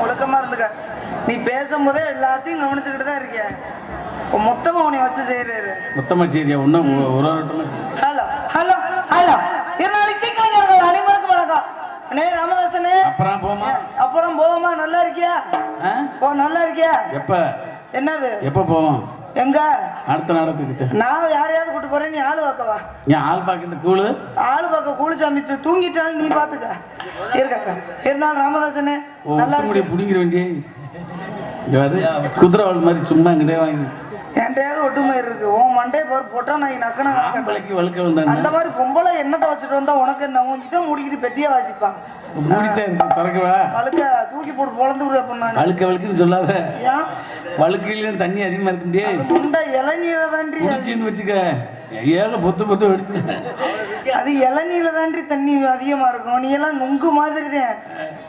ஒழுக்கமா இருந்துக்க. நீ பேசும்போதே எல்லாத்தையும் கவனிச்சுக்கிட்டு தான் இருக்கேன் மொத்தமா உன்னை வச்சு செய்யறாரு மொத்தமா சரியா ஒன்றும் ஒரு ஹலோ ஹலோ ஹலோ. இருநாள் இசைக்கலைஞர்கள் அனைவருக்கும் வணக்கம். அண்ணே ராமதாசனே. அப்புறம் போமா? அப்புறம் போவோமா? நல்லா இருக்கியா? ஓ நல்லா இருக்கியா? எப்ப? என்னது? எப்ப போவோம்? எங்க? அடுத்த நாடகத்துக்கிட்ட. நான் யாரையாவது கூட்டு போறேன் நீ ஆளு பார்க்கவா நீ ஆள் பார்க்க இந்த கூழு? ஆளு பார்க்க கூலிச்சாமி தூ- தூங்கிட்டாலும் நீ பாத்துக்க இருக்கட்டும் இருந்தாலும் ராமதாசனே நல்லா முடி இருக்கு பிடிங்கிற வேண்டிய பாரு குதிரை வாள் மாதிரி சும்மா இங்கிட்டே வாங்கி. என்கிட்டயாவது ஒட்டுமை இருக்கு. உன் மண்டே பாரு பொட்டா நான் நக்கணும் ஆம்பளைக்கு வழுக்க வந்தாங்க அந்த மாதிரி பொம்பளை என்னத்தை வச்சுட்டு வந்தா உனக்கு என்ன? இதை மூடிக்கிட்டு பெட்டியா வாசிப்பா மூடித்தான் திறக்கவா? அழுக்க தூக்கி போட்டு பொழந்து விடுற பொண்ணு வழுக்க வழுக்குன்னு சொல்லாத. வழுக்கையிலும் தண்ணி அதிகமா இருக்கு அது முண்டை இளநீரை தாண்டி வச்சுக்க. ஏக பொத்து பொத்து எடுத்து. அது இளநீல தாண்டி தண்ணி அதிகமா இருக்கும். நீ எல்லாம் நுங்கு மாதிரி தான்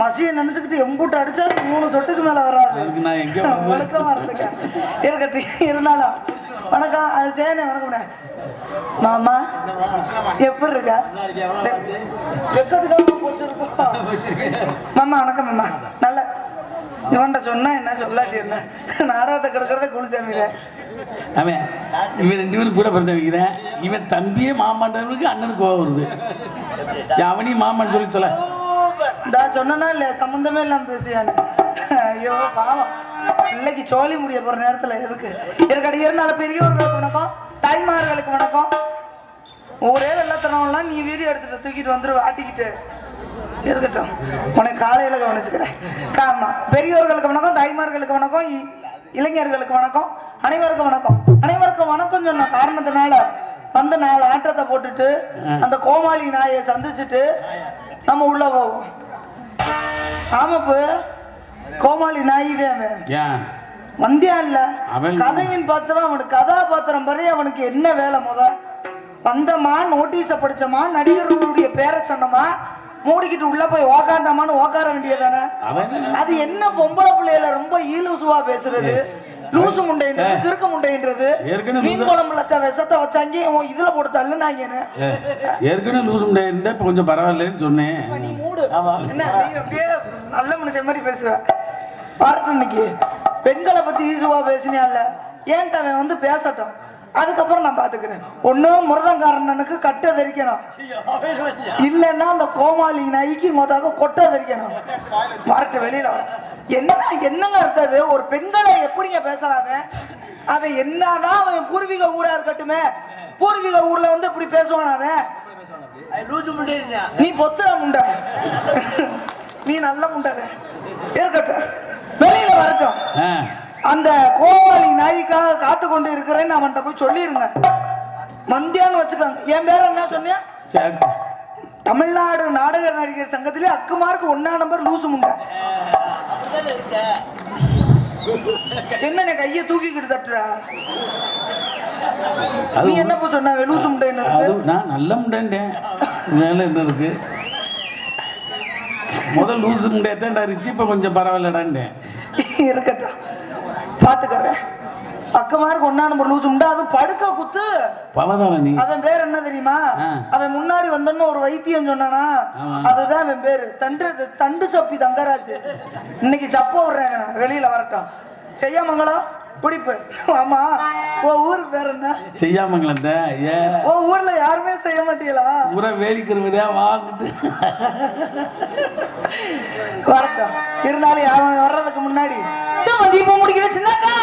மசிய நினைச்சுக்கிட்டு எம்பூட்டு அடிச்சாலும் மூணு சொட்டுக்கு மேல வராது. வணக்கமா இருந்துக்க. இருக்கட்டும். இருந்தாலும். வணக்கம். அது சேனே வணக்கம்ண்ணே மாமா எப்படி இருக்க? மாமா வணக்கம் மாமா. நல்ல இவன்ட்ட சொன்னா என்ன? சொல்லாட்டி என்ன? நாடகத்தை கெடுக்கிறத குளிச்சாமிங்க அவன் இவன் ரெண்டு பேரும் கூட பிறந்த வைக்கிறேன் இவன் தம்பியே மாமான்றவனுக்கு அண்ணனுக்கு கோவம் வருது. அவனையும் மாமான்னு சொல்லி சொல்ல. சொன்னா இல்லையா? சம்மந்தமே இல்லாம பேசுவானு ஐயோ பாவம். பிள்ளைக்கு சோழி முடிய போற நேரத்துல எதுக்கு? இருக்கடி இருந்தாலும் பெரியவர்களுக்கு வணக்கம். தாய்மார்களுக்கு வணக்கம். ஒரே வெள்ளத்தனம்லாம் நீ வீடியோ எடுத்துட்டு தூக்கிட்டு வந்துரு ஆட்டிக்கிட்டு. இருக்கட்டும். உனக்கு காலையில கவனிச்சுக்கிறேன். ஆமா பெரியவர்களுக்கு வணக்கம் தாய்மார்களுக்கு வணக்கம். இளைஞர்களுக்கு வணக்கம். அனைவருக்கும் வணக்கம். அனைவருக்கும் வணக்கம் சொன்ன காரணத்தினால வந்து நாலு ஆட்டத்தை போட்டுட்டு அந்த கோமாளி நாயை சந்திச்சுட்டு நம்ம உள்ள போவோம். ஆமாப்பு கோமாளி நாய் இதே வந்தியா இல்ல? கதையின் பாத்திரம் அவனுக்கு கதாபாத்திரம் பற்றி அவனுக்கு என்ன வேலை முத? வந்தமா நோட்டீஸ படிச்சமா நடிகர்களுடைய பேரை சொன்னமா மூடிக்கிட்டு உள்ள போய் உக்காந்தாமான்னு உக்கார வேண்டியதானே அது என்ன பொம்பளை பிள்ளையில ரொம்ப ஈலுசுவா பேசுறது? லூசு முண்டைன்றது கிறுக்கு முண்டைன்றது. ஏற்கனவே மீன் குழம்புல த- விஷத்தை வச்சாங்க உன் இதுல போட்டு தள்ளுனாங்கன்னு ஏ, ஏற்கனவே லூசு முடியாது இருந்தா இப்போ கொஞ்சம் பரவாயில்லன்னு சொன்னேன். நீ மூடு. என்ன? நீ அப்படியே நல்ல மனுஷன் மாதிரி பேசுவ. பார்த்து இன்னைக்கு. பெண்களை பத்தி ஈசுவா பேசினியால ஏன்ட்ட அவன் வந்து பேசட்டும்? அதுக்கப்புறம் நான் பாத்துக்கிறேன். ஒண்ணு முரதங்காரனுக்கு கட்ட தரிக்கணும் இல்லைன்னா அந்த கோமாளி நாய்க்கு முதல்ல கொட்டை தரிக்கணும் வரட்டு வெளியில வரட்டும் என்ன என்னங்க அர்த்தது ஒரு பெண்களை எப்படிங்க பேசலாங்க அவன் என்னதான் அவன் பூர்வீக ஊரா இருக்கட்டுமே. பூர்வீக ஊர்ல வந்து இப்படி பேசுவான் அவன்? நீ பொத்துற முண்டை. நீ நல்ல முண்டை. இருக்கட்டும். வெளியில வரட்டும். அந்த கோவாளி நாய்க்காக காத்து கொண்டு இருக்கிறேன்னு அவன்கிட்ட போய் சொல்லிருங்க. மந்தியான்னு வச்சுக்கோங்க. என் பேர் என்ன சொன்னியா? தமிழ்நாடு நாடக நடிகர் சங்கத்திலே அக்குமாருக்கு ஒன்னா நம்பர் லூசு முண்டை. என்ன கையை தூக்கிக்கிட்டு தட்டுற? நீ என்னப்பா சொன்ன? லூசு முண்டைன்னு நான் நல்ல முண்டேன்டேன் மேலே இருந்ததுக்கு முதல் லூசு முண்டையத்தான் இருந்துச்சு இப்போ கொஞ்சம் பரவாயில்லடான்டேன் இருக்கட்டும். பாத்துக்கிறேன் அக்கமாருக்கு ஒன்னா நம்பர் லூசு முண்டை அது படுக்க குத்து. பவதான நீ? அவன் பேர் என்ன தெரியுமா. அவன் முன்னாடி வந்தோன்னு ஒரு வைத்தியம் சொன்னானா. அதுதான் அவன் பேரு. தண்டு தண்டு சப்பி தங்கராஜ். இன்னைக்கு சப்ப விடுறேங்க நான். வெளியில வரட்டும். செய்யாமங்கலம் குடிப்பு. ஆமா. ஓ ஊர் பேர் என்ன? செய்யாமங்கள ஏ. ஓ ஊர்ல யாருமே செய்ய மாட்டீங்களா? ஊரை வேடிக்கிறவதே வாங்கிட்டு. வரட்டும். இருந்தாலும் அவன் வர்றதுக்கு முன்னாடி சும்மா தீபம் முடிக்கிற சின்னக்கா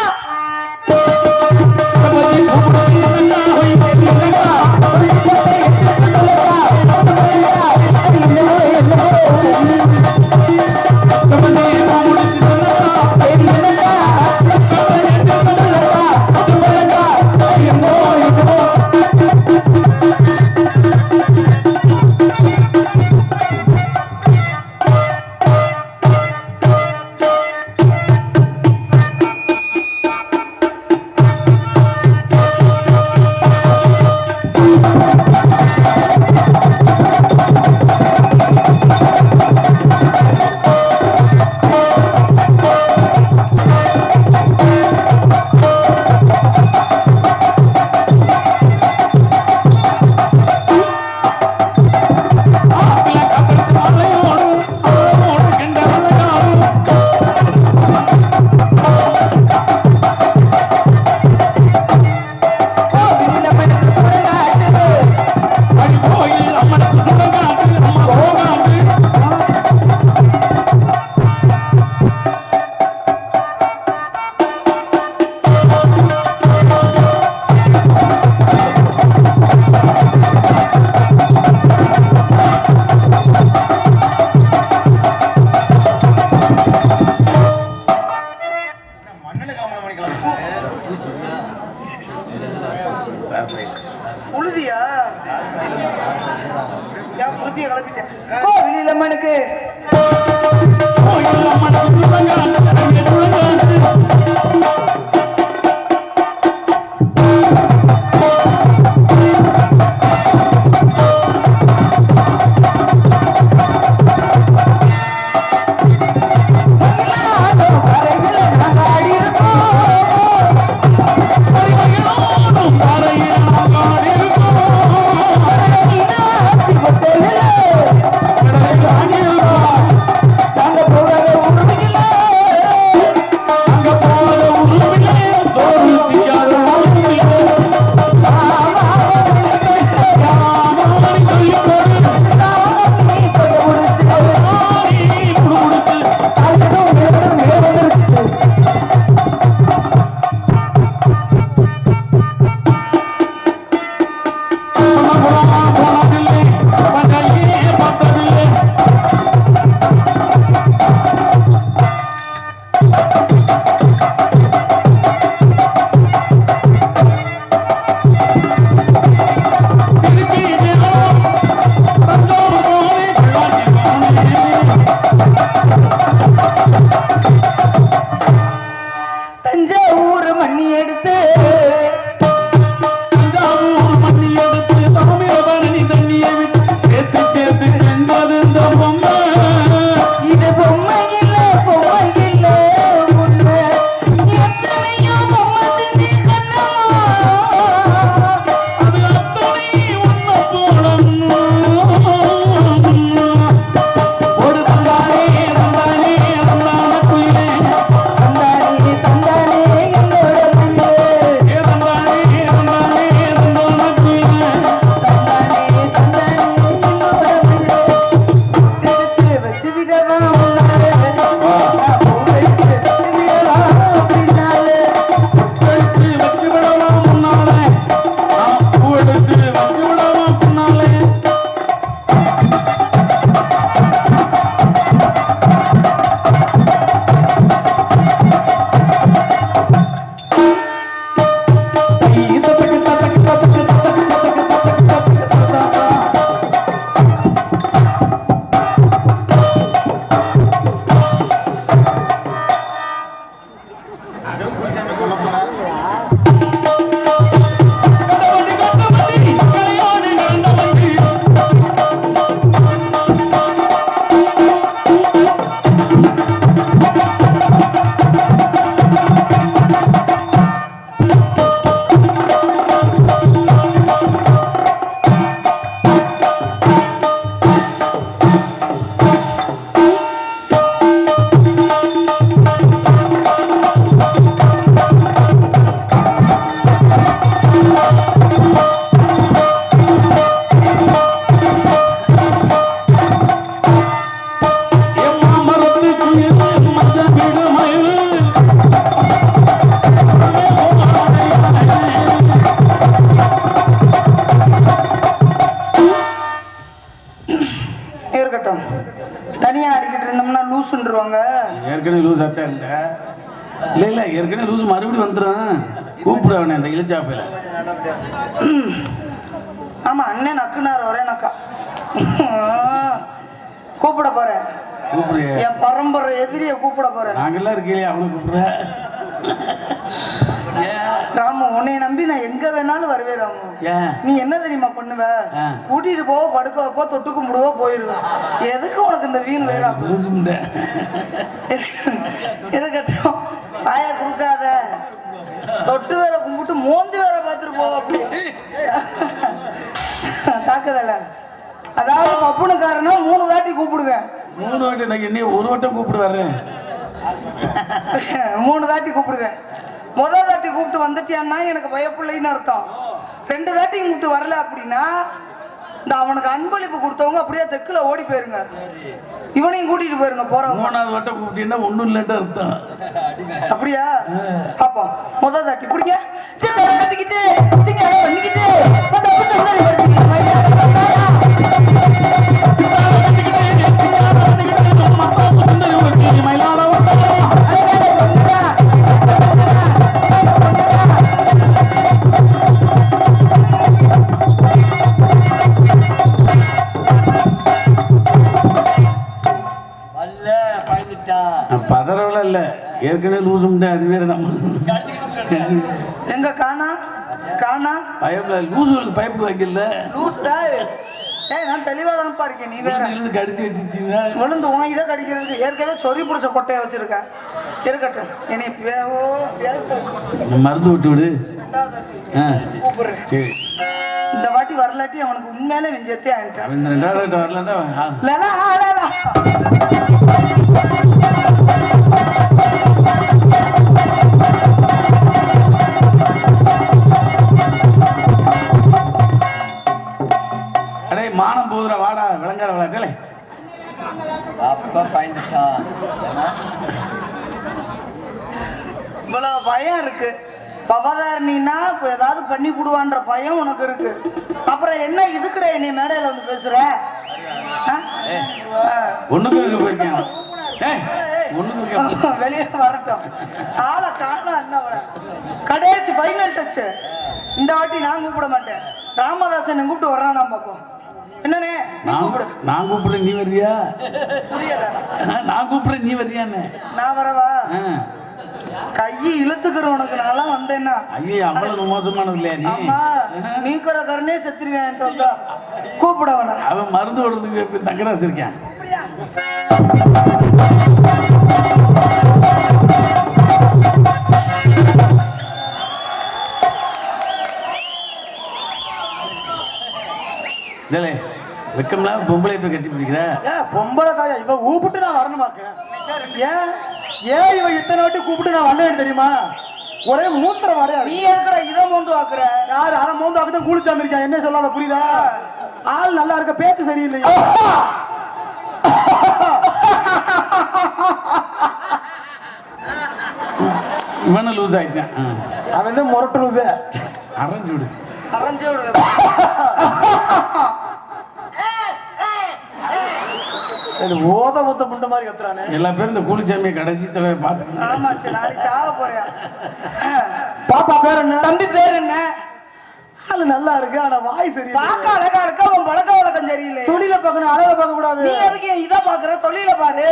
புழுதியா ஏன் புழுதிய கிளப்பிட்டேன் கோவிலில் அம்மனுக்கு கூப்பிட வேணாம் இந்த இழிச்சாப்பையில ஆமா அண்ணன் நக்குனார் ஒரே நக்கா. கூப்பிட போறேன். கூப்பிடுங்க என் பரம்பரை எதிரிய கூப்பிட போறேன். நாங்கெல்லாம் இருக்கீங்களே அவனை கூப்பிடுற. ராமு உன்னை நம்பி நான் எங்க வேணாலும் வருவேன் ராமு. நீ என்ன தெரியுமா பண்ணுவ. கூட்டிட்டு போவோ படுக்க வைப்போ தொட்டு கும்பிடுவோ போயிருவேன் எதுக்கு உனக்கு இந்த வீண் முண்டை. இருக்கட்டும் வாய கொடுக்காத. தொட்டு வேற கும்பிட்டு மோந்து வேற பார்த்துட்டு போவோம் அப்படி. தாக்குதல அதாவது பப்புனுக்காரனா மூணு தாட்டி கூப்பிடுவேன். மூணு வாட்டி நான் என்னைய ஒரு வட்டம் கூப்பிட்டு வர்றேன் மூணு தாட்டி கூப்பிடுவேன். முத தாட்டி கூப்பிட்டு வந்துட்டியான்னா எனக்கு பயப்பிள்ளைன்னு அர்த்தம். ரெண்டு தாட்டி கூப்பிட்டு வரல அப்படின்னா இந்த அவனுக்கு அன்பளிப்பு கொடுத்தவங்க அப்படியே தெக்குல ஓடி போயிருங்க. இவனையும் கூட்டிட்டு போயிருங்க போறவங்க. மூணாவது வட்டம் கூப்பிட்டீங்கன்னா ஒன்றும் இல்லைன்ட்டு அர்த்தம். அப்படியா? அப்போ முத தாட்டி பிடிக்க சின்ன பண்ணிக்கிட்டு ஏற்கனவே தான் அது வேற நம்ம எங்க காணா? காணா? பயப்பட லூசுகளுக்கு பயப்படு வைக்கல. லூஸ் ஏய் நான் தெளிவா தான்ப்பா இருக்கேன் நீ வேற. இருந்து கடிச்சு வச்சுச்சுன்னா விழுந்து உனக்கு இதை கடிக்கிறதுக்கு ஏற்கனவே சொறி பிடிச்ச கொட்டையை வச்சிருக்க. இருக்கட்டும். இனி பேவோ பேச. மருந்து விட்டு விடு. சரி. இந்த வாட்டி வரலாட்டி அவனுக்கு உண்மையிலே வெஞ்சத்தே ஆயிட்டான். ரெண்டாவது வாட்டி மானம் போதுடா வாடா விளங்காத விளையாட்டலே அப்பா பயந்துட்டான். இவ்வளவு பயம் இருக்கு. பவதாரணின்னா இப்ப ஏதாவது பண்ணி போடுவான்ற பயம் உனக்கு இருக்கு. அப்புறம் என்ன இதுக்குடா நீ மேடையில வந்து பேசுற. ஒண்ணுக்கு போயிருக்கேன் வெளியே வரட்டும். ஆளை காணோம் அண்ணாவோட கடைசி ஃபைனல் டச் இந்த வாட்டி நான் கூப்பிட மாட்டேன். ராமதாசன் கூப்பிட்டு வர்றான் நான் பார்ப்போம் என்னண்ணே? நீ நான் கூப்பிடு நான் கூப்பிடுறேன் நீ புரியல. நான் கூப்பிடுறேன் நீ வரியான்னு நான் வரவா. கையை இழுத்துக்கிற உனக்கு. நான்லாம் வந்தேன்னா. ஐயோ அவ்வளவு மோசமானது இல்லையா நீ? ஆமா. நீக்கிற கருணே செத்துருவேன் வந்தா. கூப்பிட வேணாம். அவன் மருந்து விடுறதுக்கு தங்கராசு இருக்கான். இல்லைலே வெக்கம்லாம் பொம்பளை போய் கட்டி பிடிக்கிற? ஏன் பொம்பளை தாயா இவ கூப்பிட்டு நான் வரணுமாக்க ஏன்? ஏன் இவ இத்தனை வாட்டி கூப்பிட்டு நான் வந்தேன் தெரியுமா? ஒரே மூத்திர வாடையா நீ இருக்கு எதுக்குடா இதை மோந்து வாக்குற யாரு அதை மோந்து அக்கதான் கூலிச்சாம இருக்கான். என்ன சொல்லாத புரியுதா? ஆள் நல்லா இருக்க பேச்சு சரியில்லையா. இவனும் லூஸ் ஆயிட்டான். அவன் வந்து முரட்டு லூசு அரைஞ்சு விடு. அரைஞ்சு விடுவேன். ஓத முத்த முண்ட மாதிரி கத்துறானே. எல்லா பேரும் இந்த கூலிச்சாமியை கடைசி தடவை பார்த்து ஆமா சரி நாளைக்கு சாக போறேன். பாப்பா பேர் என்ன? தம்பி பேர் என்ன? ஆளு நல்லா இருக்கு ஆனா வாய் சரியில்லை. பார்க்க அழகா இருக்க உன் பழக்க வழக்கம் சரியில்லை. துணியில பார்க்கணும் அழகை பார்க்க கூடாது நீ எதுக்கு இதை பாக்குற தொழில பாரு.